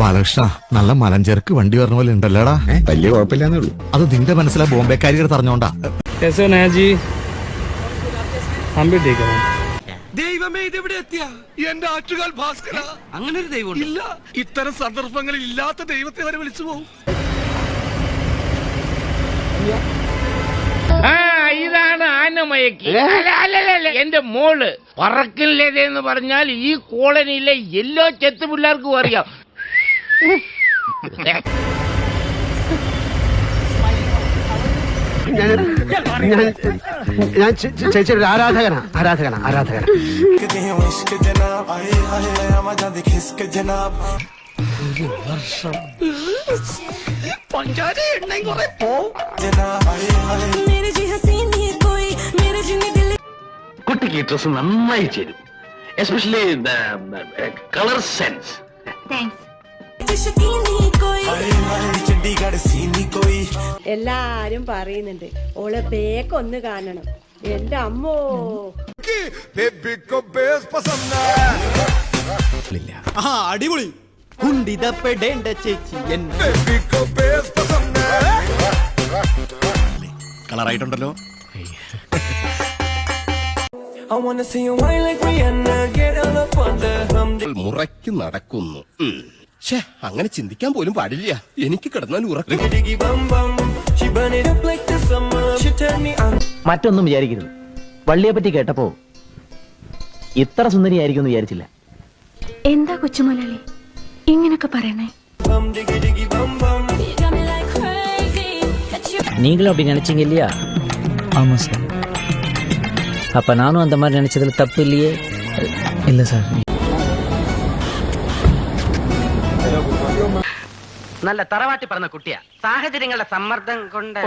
ബാലകൃഷ്ണ നല്ല മലഞ്ചേർക്ക് വണ്ടി വരണ പോലെ ഉണ്ടല്ലോടാ. വലിയ കുഴപ്പമില്ലെന്നേ ഉള്ളൂ. അത് നിന്റെ മനസ്സിലെ ബോംബെക്കാരികൾ തറഞ്ഞോണ്ടാ. ദൈവമേ ഇതെവിടെ എത്തിയ? എന്റെ ആറ്റുകാൽ ഭാസ്കര. അങ്ങനെ ഒരു ദൈവം ഇല്ല. ഇത്തരം സന്ദർഭങ്ങളിൽ ഇല്ലാത്ത ദൈവത്തെ വരെ വിളിച്ചു പോകും ഇതാണ് ആനമയക്ക്. എന്റെ മോൾ പറക്കില്ലതെന്ന് പറഞ്ഞാൽ ഈ കോളനിയിലെ എല്ലാ ചെത്തു പിള്ളേർക്കും അറിയാം. ഞാൻ ഞാൻ ചേച്ചിയുടെ ആരാധകനാ ആരാധകനാ ആരാധകനാ. വർഷം പഞ്ചാരി എണ്ണയും കുറെ പോവും കുട്ടിക്ക് ഡ്രസ് നന്നായി ചേരും എസ്പെഷ്യലി കളർ സെൻസ് താങ്ക്സ് എല്ലാരും പറയുന്നുണ്ട് ഓളെ ബേക്ക് ഒന്ന് കാണണം. എന്റെ അമ്മോ. അടിപൊളി. കുണ്ടിതപ്പെടേണ്ട ചേച്ചി കളറായിട്ടുണ്ടല്ലോ. മുറയ്ക്ക് നടക്കുന്നു. ഛേ അങ്ങനെ ചിന്തിക്കാൻ പോലും പാടില്ല എനിക്ക് കിടന്നാൽ ഉറക്കം മറ്റൊന്നും വിചാരിക്കരുത് വള്ളിയെ പറ്റി കേട്ടപ്പോ ഇത്ര സുന്ദരിയായിരിക്കും എന്ന് വിചാരിച്ചില്ല എന്താ കൊച്ചുമുലളി ഇങ്ങനൊക്കെ പറയണേ You got me like crazy. Got you நீங்களும் அப்படி நினைச்சீங்க இல்லையா ஆமா சார் அப்ப நானும் அந்த மாதிரி நினைச்சதுல தப்பு இல்லையே இல்ல சார் നല്ല തറവാട്ടി പറഞ്ഞ കുട്ടിയാ. സാഹചര്യങ്ങളുടെ സമ്മർദ്ദം കൊണ്ട്